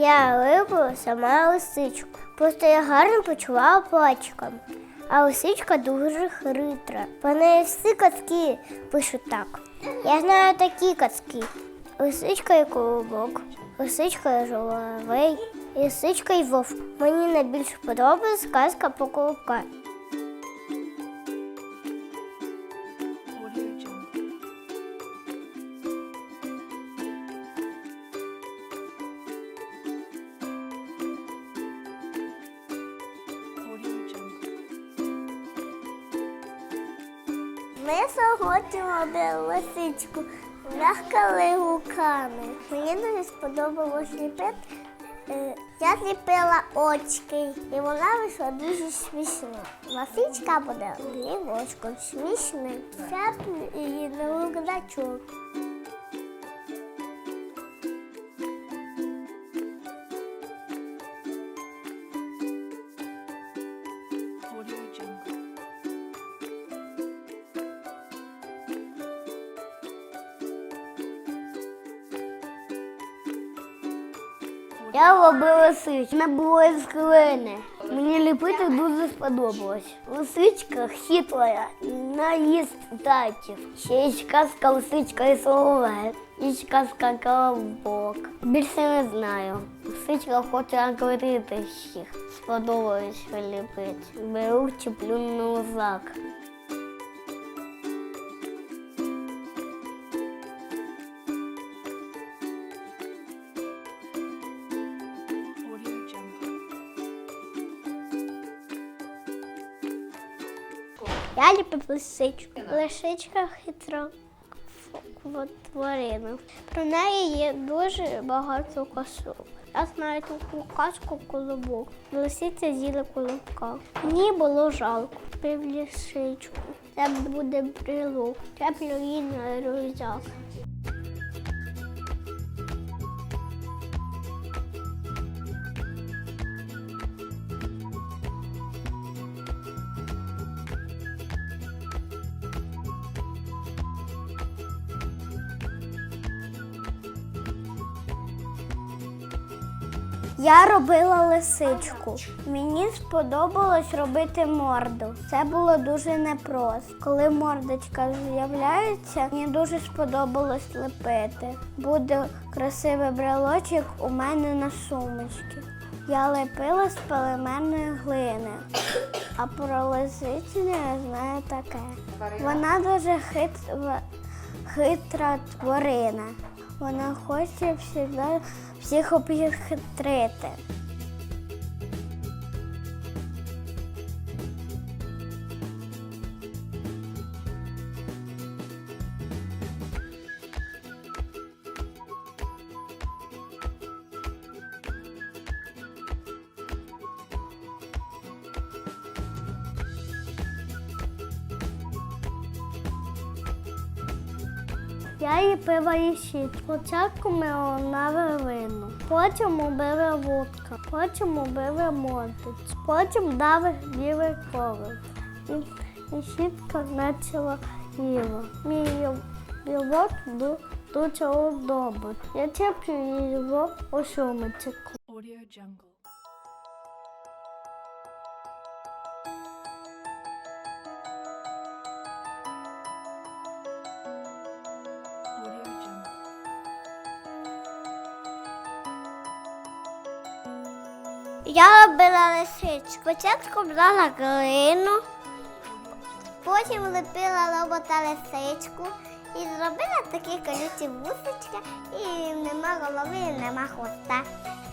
Я люблю сама лисичку. Просто я гарно почувала пальчиком. А лисичка дуже хитра. По неї всі казки пишуть так. Я знаю такі казки. Лисичка і колобок, лисичка і жоловей, лисичка і вовк. Мені найбільше подобається сказка про колобка. Ми сьогодні лисичку, м'якали руками. Мені дуже сподобалось ліпити. Е, Я зліпила очки, і вона вийшла дуже смішно. Лисичка буде лівочком смішним. Це її на Я робила лисичку. Вона була з глини. Мені ліпити дуже сподобалось. Лисичка хитра, і вона їсть зайців. Ще є казка лисичка і соловей. І казка колобок. Більше не знаю. Лисичка хоче акварити всіх. Сподобалось ліпити. Беру чіплю на лозак. Лисичку. Лисичка хитра тварина. Про неї є дуже багато казок. Я знаю таку казку колобок. Лисиця з'їла колобка. Мені було жалко. Пив лисичку. Це буде брелок. Теплю її на рюкзак. Я робила лисичку. Мені сподобалось робити морду. Це було дуже непросто. Коли мордочка з'являється, мені дуже сподобалось лепити. Буде красивий брелочок у мене на сумочці. Я лепила з полимерної глини. А про лисицю я знаю таке. Вона дуже хитра, хитра тварина. Вона хоче всіх обхитрити. Я її пила і щит. Спочатку ми на вину, потім убили вудка, потім убили мордець, потім дали білий ковик. І, і щітка почала їла. Мій білок був дуже удобний. Я теплю його у сумочку. Audio Jungle. Робила лисичку. Спочатку брала глину, потім лепила робота лисичку і зробила такі колючі вусочки, і нема голови, і нема хвоста.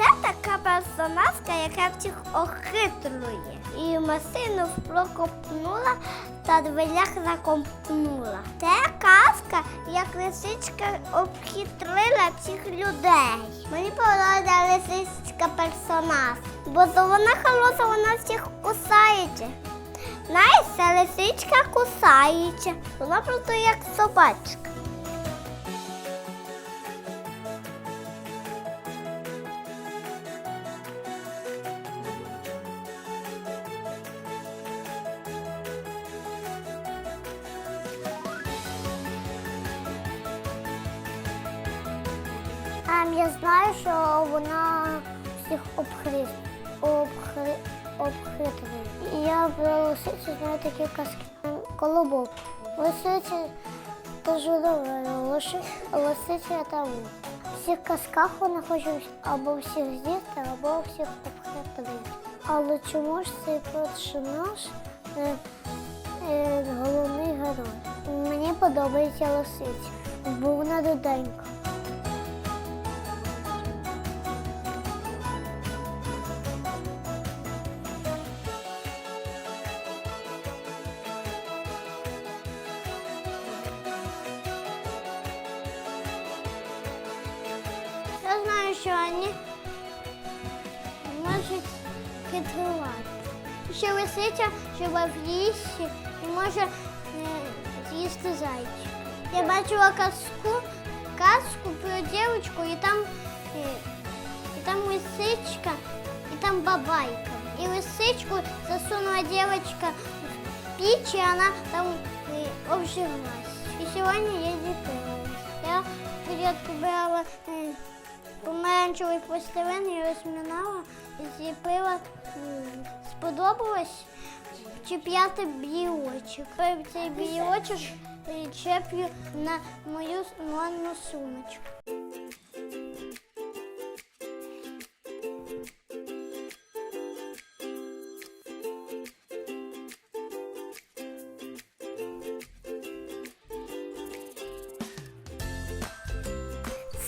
Це така персонажка, яка всіх охитрує. І масину прокопнула та дверях закопнула. Це казка, як лисичка обхитрила всіх людей. Мені подобається лисичка персонаж, бо вона хороша, вона всіх кусається. Знаєш, лисичка кусається. Вона просто як собачка. І я про лисицю знаю такі казки. Колобок. Лисиця та лиси- лисиця та вовк. В всіх казках вона хоче або всіх з'їсти, або всіх обхитрити. Але чому ж цей персонаж е, е, головний герой? Мені подобається лисиця, бо вона доденька. що вони можуть хитрувати. Ще лисиця живе в лісі і може е, з'їсти зайчик. Я бачила казку, казку про дівчинку, і там, е, і там лисичка, і там бабайка. І лисичку засунула дівчинка в піч, і вона там е, обжилась. І сьогодні я дітилась. Я спочатку брала е, помаранчевий пластилин і розмінала, зліпила. Сподобалось чіп'яти білочок. Тепер Цей білочок е, чеплю на мою ванну сумочку.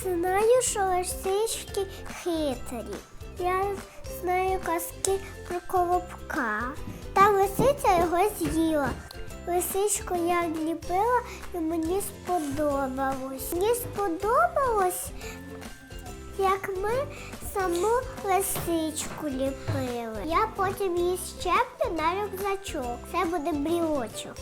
Знаю, що лисички хитрі. Я знаю казки про колобка. Та лисиця його з'їла. Лисичку я ліпила і мені сподобалось. Мені сподобалось, як ми саму лисичку ліпили. Я потім її щеплю на рюкзачок. Це буде брілочок.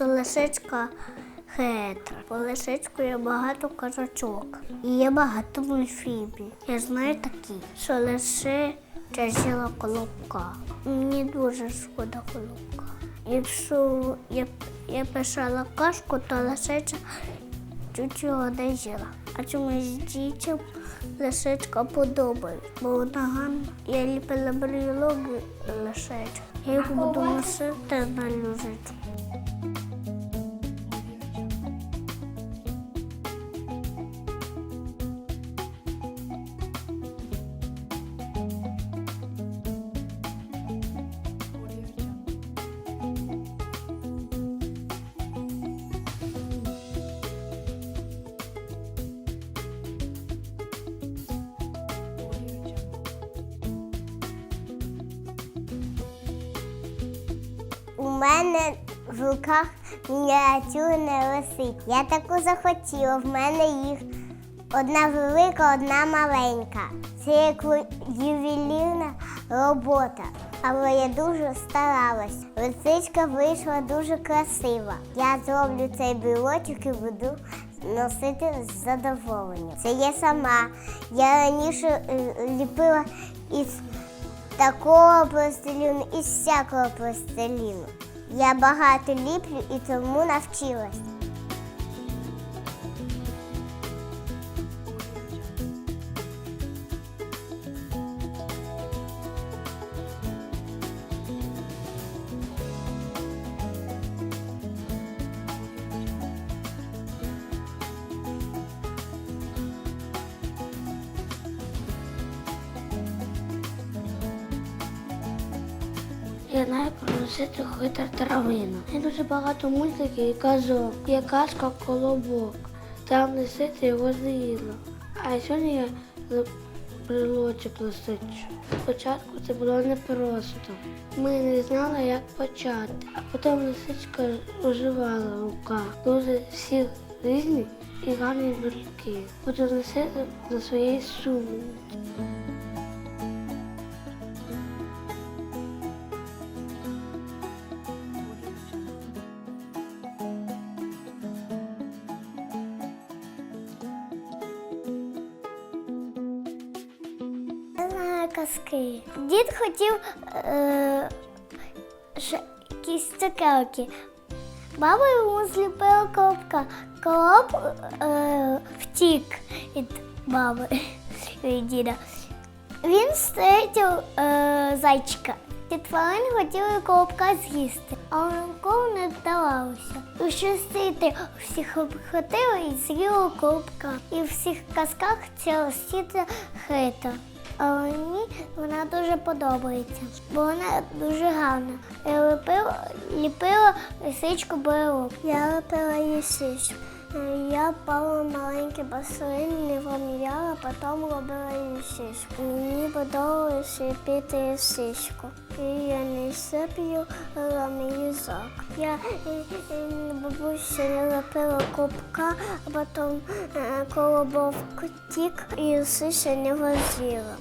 Що лисичка хитра. По лисичку є багато казачок. І є багато мультфільмів. Я знаю такі, що лисича з'їла колобка. Мені дуже шкода колобка. Якщо я, я писала казку, то лисича чуть не з'їла. А чомусь дітям лисичка подобається, бо вона гарна. Я ліпила брілок лисичку. Я їх буду носити на люжичку. У мене в руках мініатюрна лисиця. Я таку захотіла. В мене їх одна велика, одна маленька. Це як ювелірна робота. Але я дуже старалась. Лисичка вийшла дуже красива. Я зроблю цей білочок і буду носити з задоволенням. Це я сама. Я раніше е, ліпила із такого пластиліну і всякого пластиліну. Я багато ліплю і тому навчилась. Про лисицю хитра травина. Є дуже багато мультиків і казок. Є казка колобок. Там лисиця його з'їла. А сьогодні я брелочок лисичу. Спочатку це було непросто. Ми не знали, як почати. А потім лисичка оживала в руках. Дуже всі різні і гарні брелки. Буду носити за своєю сумою. Казки. Дід хотів е, якісь цукерки. Баба йому зліпила коробка. Короб е, втік від баби від діда. Він встретив е, зайчика. Ці тварини хотіли колобка з'їсти, а ніколи не вдавалося. У шестити всіх обхватили і з'їли колобка. І в всіх казках ця лисиця хита. А мені вона дуже подобається, бо вона дуже гарна. Я ліпила, ліпила лисичку брелок. Я ліпила лисичку. Я пала маленький басейн, не виміряла, потім робила лисичку. Мені подобалося ліпити лисичку. І я не сипію мій язик. Я е, е, бабуся не лепила кубка, а потім е, колобок тік і лисиця не возила.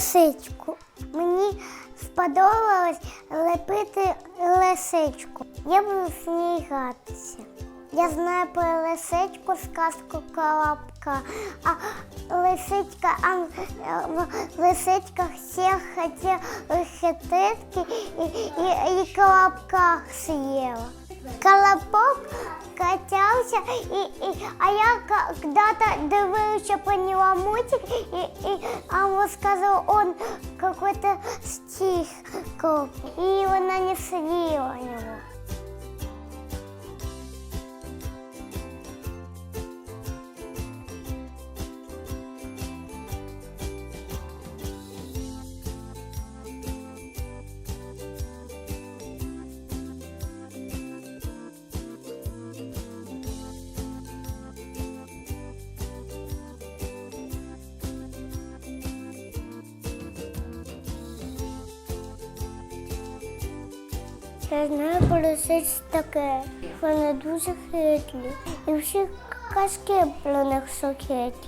Лисичку. Мені сподобалось лепити лисичку. Я буду з нею гратися. Я знаю про лисичку сказку колобка. А лисичка, а, в- лисичка всіх хотіла хититки і, і, і колобка з'їла. Колобок катался, и, и, а я когда-то дивилася по него мультик, и, и, а он сказал, он какой-то стих, и она не съела его. Я знаю про лисиць таке. Вони дуже хитрі. І всі казки про них.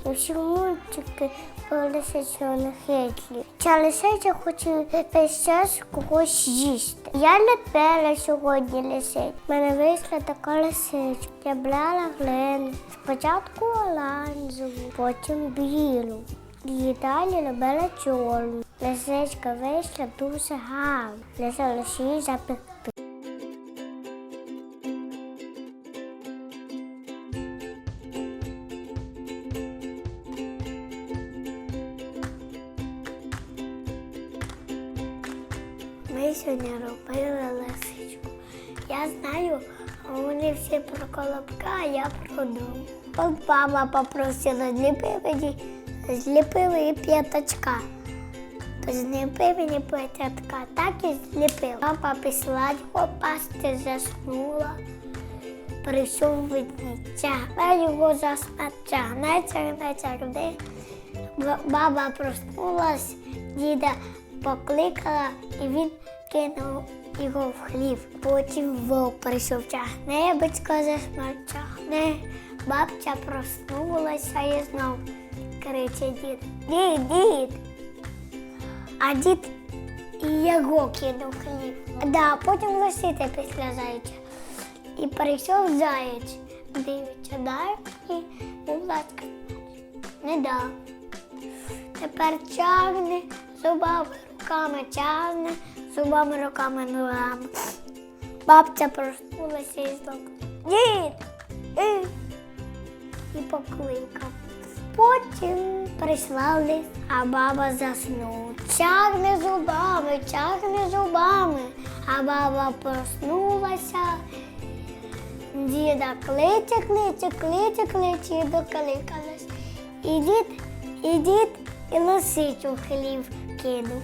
І всі мультики про лисиць вони хитрі. Ця лисиця хоче весь час когось їсти. Я лепила сьогодні лисиць. У мене вийшла така лисичка. Я брала глину. Спочатку оранжеву, потім білу. І далі робила чорну. Лисичка вийшла дуже гарно. Лишилося її Ми сьогодні робили лисичку. Я знаю, вони всі про колобка, а я про дом. От мама попросила зліпи мені, зліпили і п'ятачка. То зліпи мені п'ятачка, так і зліпив. Папа пішла його пасти, заснула. Прийшов тягне його за смерть, тягне, тягне, тягне. Баба проснулась, діда покликала і він кинув його в хлів. Потім вовк прийшов тягне, батько за смерть тягне. Бабця проснулася і знов кричить дід. Дід, дід. А дід його кинув в хлів. Да, потім лисиця після зайця. І прийшов заєць. Дивиться, дай і, будь ласка, не дав. Тепер тягне зубами, руками тягне, зубами, руками, ногами. Бабця проснулася і злока. Дід! І, покликав. Потім прийшла лис, а баба заснула. Тягне зубами, тягне зубами, а баба проснулася. Діда кличе, кличе, кличе, кличе і докликалась. І дід, і дід, і лисицю в хлів кинув.